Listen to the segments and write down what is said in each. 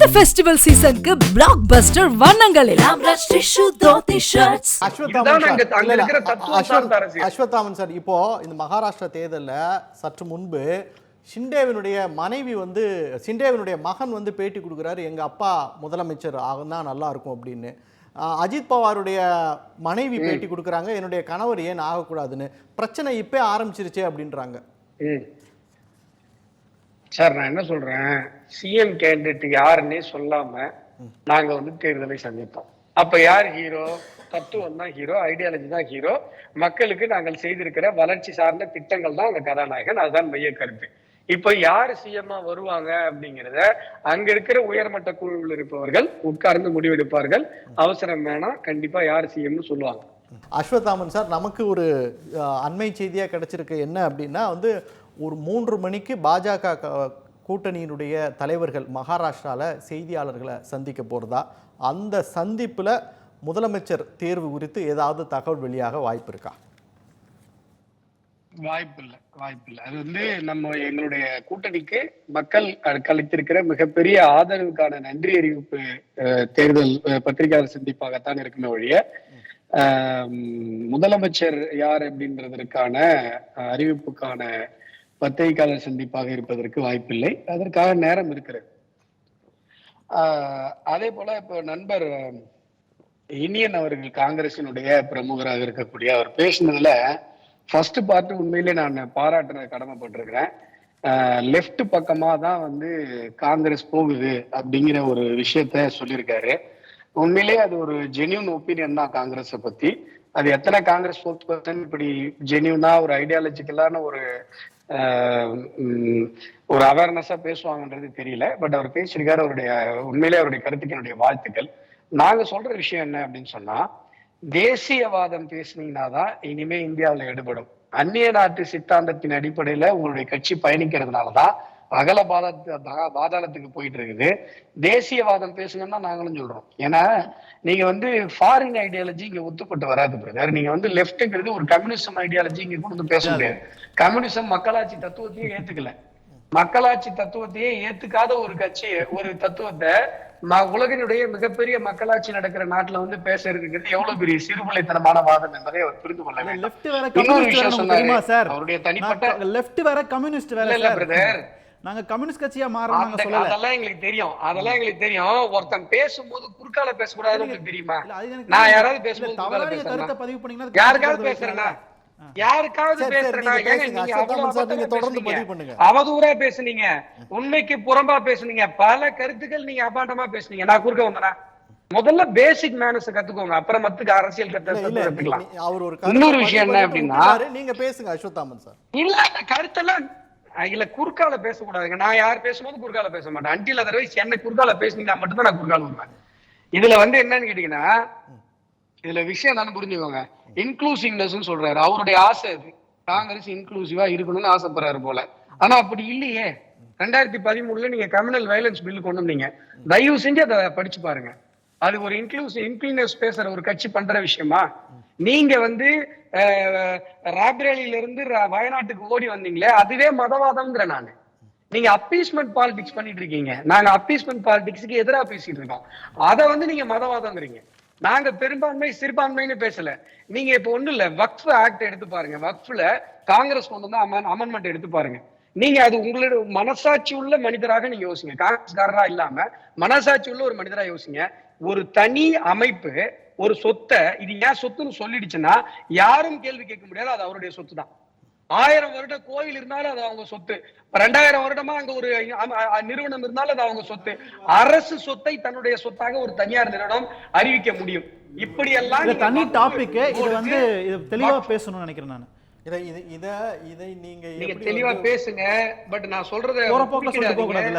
இந்த ஃபெஸ்டிவல் சீசனுக்கு blockbuster வண்ணங்களில். அஸ்வத்தாமன் சார். இப்போ இந்த மகாராஷ்டிரா தேர்தல்ல சற்று முன்பு ஷிண்டேவினுடைய மனைவி வந்து ஷிண்டேவினுடைய மகன் வந்து பேட்டி கொடுக்குறாரு எங்க அப்பா முதலமைச்சர் ஆகுனா நல்லா இருக்கும் அப்படின்னு. அஜித் பவாருடைய மனைவி பேட்டி கொடுக்குறாங்க என்னுடைய கணவர் ஏன் ஆகக்கூடாதுன்னு? பிரச்சனை இப்பே ஆரம்பிச்சிருச்சே அப்படின்றாங்க. ம். சார் நான் என்ன சொல்றேன்? சிஎம் கேண்டிடேட் யாருன்னே சொல்லாம நாங்க வந்து தேர்தலை சந்தித்தோம் அப்ப யார் ஹீரோ? தத்துவம் தான் ஹீரோ ஐடியாலஜி தான் ஹீரோ. மக்களுக்கு நாங்கள் செய்திருக்கிற வளர்ச்சி சார்ந்த திட்டங்கள் தான் அந்த கதாநாயகன். அதுதான் மைய கருத்து. இப்ப யார் சிஎம்மா வருவாங்க அப்படிங்கிறத அங்க இருக்கிற உயர்மட்ட குழுவில் இருப்பவர்கள் உட்கார்ந்து முடிவெடுப்பார்கள். அவசரம் வேணாம் கண்டிப்பா யார் சிஎம்னு சொல்லுவாங்க. அஸ்வத்தாமன் சார் நமக்கு ஒரு அண்மை செய்தியாக கிடைச்சிருக்கு. என்ன அப்படின்னா வந்து ஒரு மூன்று மணிக்கு பாஜக கூட்டணியினுடைய தலைவர்கள் மகாராஷ்டிராவில் செய்தியாளர்களை சந்திக்க போகிறதா அந்த சந்திப்பில் முதலமைச்சர் தேர்வு குறித்து ஏதாவது தகவல் வெளியாக வாய்ப்பு இருக்கா? வாய்ப்பு இல்ல வாய்ப்பு இல்லை அது வந்து நம்ம எங்களுடைய கூட்டணிக்கு மக்கள் கழித்திருக்கிற மிகப்பெரிய ஆதரவுக்கான நன்றி அறிவிப்பு அஹ், தேர்தல் அஹ், பத்திரிகையாளர் சந்திப்பாகத்தான் இருக்குமே ஒழிய முதலமைச்சர் யார் அப்படின்றதற்கான அஹ், அறிவிப்புக்கான பத்திரிகையாளர் சந்திப்பாக இருப்பதற்கு வாய்ப்பில்லை. அதற்காக நேரம் இருக்கிறது. ஆஹ், அதே போல இப்போ நண்பர் இனியன் அவர்கள் காங்கிரசினுடைய பிரமுகராக இருக்கக்கூடிய அவர் பேசினதுல ஃபர்ஸ்ட் பார்ட் உண்மையிலே நான் பாராட்டுற கடமைப்பட்டிருக்கிறேன். லெஃப்ட் பக்கமா தான் வந்து காங்கிரஸ் போகுது அப்படிங்கிற ஒரு விஷயத்த சொல்லியிருக்காரு. உண்மையிலேயே அது ஒரு ஜென்யூன் ஒப்பீனியன் தான் காங்கிரஸை பத்தி. அது எத்தனை காங்கிரஸ் ஸ்போக்ஸ் பர்சன் இப்படி ஜென்யூனா ஒரு ஐடியாலஜிக்கலான ஒரு ஆஹ், உம், ஒரு அவேர்னஸா பேசுவாங்கன்றது தெரியல. பட் அவர் பேசியிருக்காரு அவருடைய உண்மையிலே அவருடைய கருத்துக்கு என்னுடைய வாழ்த்துக்கள். நாங்க சொல்ற விஷயம் என்ன அப்படின்னு சொன்னா தேசியவாதம் பேசுனீங்கன்னா தான் இனிமே இந்தியாவுல எடுபடும் அந்நிய நாட்டு சித்தாந்தத்தின் அடிப்படையில உங்களுடைய கட்சி பயணிக்கிறதுனாலதான் அகல பாதாளத்து பா- பாதாளத்துக்கு போயிட்டு இருக்குது தேசியவாதம் பேசுங்கன்னா நாங்களும் சொல்றோம். ஏன்னா நீங்க வந்து ஃபாரின் ஐடியாலஜி இங்க ஒத்துப்பட்டு வராது பிரதர் நீங்க வந்து லெப்ட்ங்கிறது ஒரு கம்யூனிசம் ஐடியாலஜி இங்க கொண்டு பேச முடியாது. கம்யூனிசம் மக்களாட்சி தத்துவத்தையே ஏத்துக்கல. மக்களாட்சி தத்துவத்தையே ஏத்துக்காத ஒரு கட்சி ஒரு தத்துவத்தை உலகினுடைய மிகப்பெரிய மக்களாட்சி நடக்கிற நாட்டுல வந்து பேச இருக்கிறது எவ்வளவு பெரிய சிறுபிள்ளைத்தனமான வாதம் என்பதை அவர் புரிந்து கொள்ள லெஃப்ட் வேற கம்யூனிஸ்ட் விஷயம் வேற அவருடைய தனிப்பட்ட லெஃப்ட் வேற கம்யூனிஸ்ட் வேற இல்ல, brother. நாங்க கம்யூனிஸ்ட் கட்சியா மாறோம் நாங்க அந்த- சொல்லல. அதெல்லாம் எங்களுக்கு தெரியும். அதெல்லாம் எங்களுக்கு தெரியும். ஒருத்தன் பேசும்போது குறுக்கால பேசக்கூடாதுன்னு உங்களுக்கு தெரியுமா? நான். யாராவது பேசும்போது தவறா குறுக்கால நீங்க கருத்தை? பதிவு பண்ணீங்கன்னா யாருக்காவது அது பேசுறேனா ஆ. யாருக்காவது சரி, சரி, பேசுறேனா நீங்க ஏங்க பேசுங்க. நீங்க அசோக் அவ்வளவு தாமன் சார், நீங்க அபத்தமா தொடர்ந்து பேசுனீங்க. பதிவு பண்ணுங்க. அவதூறா பேசுனீங்க. உண்மைக்கு புறம்பா பேசுனீங்க. பல கருத்துக்கள் நீங்க அபாண்டமா பேசுனீங்க. நான் குறுக்க வந்தனா? முதல்ல பேசிக் மேனஸ் கத்துக்கோங்க. அப்புறம் மத்துக்கு அரசியல் கத்துக்கலாம். அவர் ஒரு இன்னொரு விஷயம் என்ன அப்படின்னா நீங்க பேசுங்க அஸ்வத்தாமன் சார். இல்ல கருத்தெல்லாம் இல்ல குறுக்கால பேசக்கூடாதுங்க. நான் யார் பேசும்போது குறுக்கால பேச மாட்டேன். அன்டில் அதர்வைஸ் சென்னை குறுக்கால பேசினீங்கன்னா மட்டும்தான் நான் குறுக்கால வருவேன். இதுல வந்து என்னன்னு கேட்டீங்கன்னா இதுல விஷயம் என்னன்னு புரிஞ்சுக்கோங்க. இன்க்ளூசிவ்னஸ் சொல்றாரு. அவருடைய ஆசை அது. காங்கிரஸ் இன்க்ளூசிவா இருக்கணும்னு ஆசைப்படுறாரு போல. ஆனா அப்படி இல்லையே. ரெண்டாயிரத்தி பதிமூணுல நீங்க கம்யூனல் வயலன்ஸ் பில் கொண்டு வந்தீங்க தயவு செஞ்சு அதை படிச்சு பாருங்க. அது ஒரு இன்க்ளூசிவ் இன்க்ளூசிவ் பேசுற ஒரு கட்சி பண்ற விஷயமா? நீங்க வந்து அஹ், இருந்து ர- வயநாட்டுக்கு ஓடி வந்தீங்களே அதுவே மதவாதம்ங்கிற நானு. நீங்க அப்பீஸ்மெண்ட் பாலிடிக்ஸ் பண்ணிட்டு இருக்கீங்க. நாங்க அப்பீஸ்மெண்ட் பாலிடிக்ஸ்க்கு எதிராக பேசிட்டு இருக்கோம். அதை வந்து நீங்க மதவாதம்ங்கிறீங்க. நாங்க பெரும்பான்மை சிறுபான்மைன்னு பேசல. நீங்க இப்ப ஒண்ணு இல்ல வக்ஃப் ஆக்ட் எடுத்து பாருங்க. வக்ஃப்ல காங்கிரஸ் கொண்டு வந்து அமெண்ட்மெண்ட் எடுத்து பாருங்க. நீங்க அது உங்களுடைய மனசாட்சி உள்ள மனிதராக நீங்க யோசிங்க. காங்கிரஸ்காரரா இல்லாம மனசாட்சி உள்ள ஒரு மனிதரா யோசிங்க. ஒரு தனி அமைப்பு ஒரு சொத்தை இது ஏன் சொத்துன்னு சொல்லிடுச்சுன்னா யாரும் கேள்வி கேட்க முடியாது அது அவருடைய சொத்து தான் ஆயிரம் வருட கோயில் இருந்தாலும் அது அவங்க சொத்து. இப்ப ரெண்டாயிரம் வருடமா அங்க ஒரு நிறுவனம் இருந்தாலும் அது அவங்க சொத்து. அரசு சொத்தை தன்னுடைய சொத்தாக ஒரு தனியார் நிறுவனம் அறிவிக்க முடியும். இப்படி எல்லாம் தனி டாபிக் இது வந்து இது தெளிவா பேசணும்னு நினைக்கிறேன் நான். இதை இதை இத இதை நீங்க தெளிவா பேசுங்க பட் நான் சொல்றத.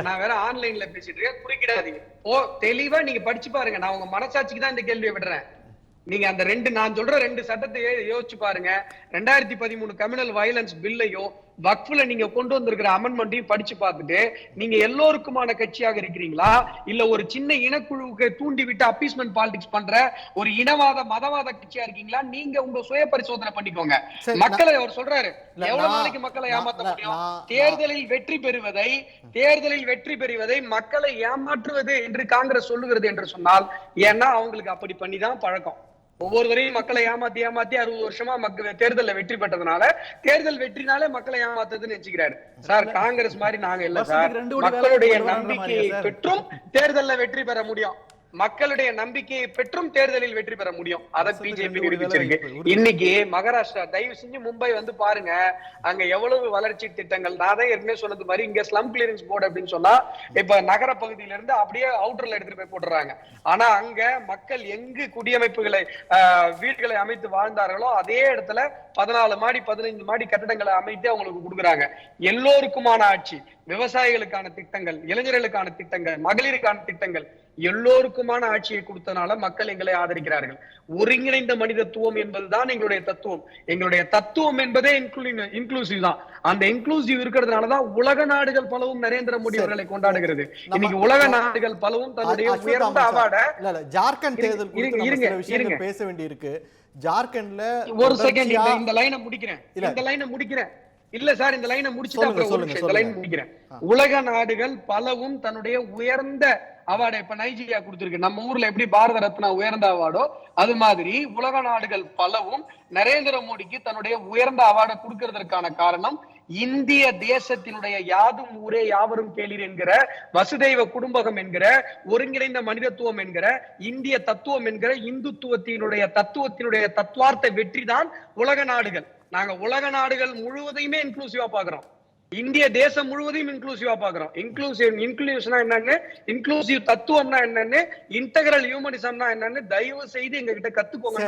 நான் வேற ஆன்லைன்ல பேசிட்டு இருக்கேன் குறிக்கிடாதீங்க. ஓ தெளிவா நீங்க படிச்சு பாருங்க. நான் உங்க மனசாட்சிக்கு தான் இந்த கேள்வியை விடுறேன். நீங்க அந்த ரெண்டு நான் சொல்ற ரெண்டு சட்டத்தை யோசிச்சு பாருங்க. ரெண்டாயிரத்தி பதிமூணு கம்யூனல் வயலன்ஸ் பில்லையும் வக்ஃப்ல நீங்க கொண்டு வந்திருக்கிற அமெண்ட்மெண்ட்டையும் படிச்சு பார்த்துட்டு நீங்க எல்லோருக்குமான கட்சியாக இருக்கிறீங்களா? இல்ல ஒரு சின்ன இனக்குழுவுக்கு தூண்டி விட்டு அப்பீஸ்மெண்ட் பாலிடிக்ஸ் பண்ற ஒரு இனவாத மதவாத கட்சியா இருக்கீங்களா? நீங்க உங்க சுய பரிசோதனை பண்ணிக்கோங்க. மக்களை அவர் சொல்றாரு எவ்வளவு நாளைக்கு மக்களை ஏமாத்த முடியும்? தேர்தலில் வெற்றி பெறுவதை தேர்தலில் வெற்றி பெறுவதை மக்களை ஏமாற்றுவது என்று காங்கிரஸ் சொல்லுகிறது என்று சொன்னால் ஏன்னா அவங்களுக்கு அப்படி பண்ணிதான் பழக்கம். ஒவ்வொருவரையும் மக்களை ஏமாத்தி ஏமாத்தி அறுபது வருஷமா மக்கள் தேர்தல்ல வெற்றி பெற்றதுனால தேர்தல் வெற்றினாலே மக்களை ஏமாத்துறதுன்னு வச்சுக்கிறாரு சார் காங்கிரஸ் மாதிரி நாங்க இல்ல சார். மக்களுடைய நம்பிக்கையை? பெற்றும் தேர்தல்ல வெற்றி பெற முடியும். மக்களுடைய நம்பிக்கையை பெற்றும் தேர்தலில் வெற்றி பெற முடியும். அதை பிஜேபி நிரூபிச்சிருக்கு. இன்னைக்கு மகாராஷ்டிரா தயவு செஞ்சு மும்பை வந்து பாருங்க. அங்க எவ்வளவு வளர்ச்சி திட்டங்கள்? நான் தான் ஏற்கனவே சொன்னது மாதிரி இங்க ஸ்லம் கிளியரன்ஸ் போர்டு அப்படின்னு சொன்னா இப்ப நகர பகுதியில இருந்து அப்படியே அவுட்டர்ல எடுத்துட்டு போய் போட்டுறாங்க. ஆனா அங்க மக்கள் எங்கு குடியமைப்புகளை வீடுகளை அமைத்து வாழ்ந்தார்களோ அதே இடத்துல பதினாலு மாடி பதினைந்து மாடி கட்டடங்களை அமைத்து அவங்களுக்கு கொடுக்குறாங்க. எல்லோருக்குமான ஆட்சி. விவசாயிகளுக்கான திட்டங்கள் இளைஞர்களுக்கான திட்டங்கள் மகளிருக்கான திட்டங்கள் எல்லோருக்குமான ஆட்சியை கொடுத்தனால மக்கள் எங்களை ஆதரிக்கிறார்கள். ஒருங்கிணைந்த மனிதத்துவம் என்பதுதான் எங்களுடைய தத்துவம். எங்களுடைய தத்துவம் என்பதே இன்க்ளூசிவ் தான். அந்த இன்க்ளூசிவ் இருக்கிறதுனாலதான் உலக நாடுகள் பலவும் நரேந்திர மோடி. அவர்களை கொண்டாடுகிறது. இன்னைக்கு உலக நாடுகள் பலவும் தன்னுடைய உயர்ந்த அவார்ட ஜார்க்கண்ட் தேர்தல் இருங்க. பேச வேண்டியிருக்கு. ஜார்க்கண்ட்ல ஒரு செகண்ட் இந்த லைனை முடிக்கிறேன். இந்த லைனை முடிக்கிறேன். இல்ல சார் இந்த லைனை முடிச்சுட்டு அப்புறம் இந்த லைன். முடிக்கிறேன். உலக நாடுகள் பலவும் தன்னுடைய உயர்ந்த அவார்டை இப்ப நைஜீரியா கொடுத்திருக்கு. நம்ம ஊர்ல எப்படி பாரத ரத்னா உயர்ந்த அவார்டோ அது மாதிரி உலக நாடுகள் பலவும் நரேந்திர மோடிக்கு தன்னுடைய உயர்ந்த அவார்டை கொடுக்கிறதற்கான காரணம் இந்திய தேசத்தினுடைய யாதும் ஊரே யாவரும் கேளீர் என்கிற வசுதெய்வ குடும்பகம் என்கிற ஒருங்கிணைந்த மனிதத்துவம் என்கிற இந்திய தத்துவம் என்கிற இந்துத்துவத்தினுடைய தத்துவத்தினுடைய தத்துவார்த்த வெற்றி தான் உலக நாடுகள். நாங்க உலக நாடுகள் முழுவதையுமே இன்க்ளூசிவா பாக்குறோம். இந்திய தேசம் முழுவதையும் இன்க்ளூசிவா பாக்குறோம். இன்க்ளூசிவ் இன்க்ளூசிவ்னா என்னன்னு இன்க்ளூசிவ் தத்துவம்னா என்னன்னு இன்டகிரல் ஹியூமனிசம்னா என்னன்னு தயவு செய்து எங்க கிட்ட கத்துக்கோங்க.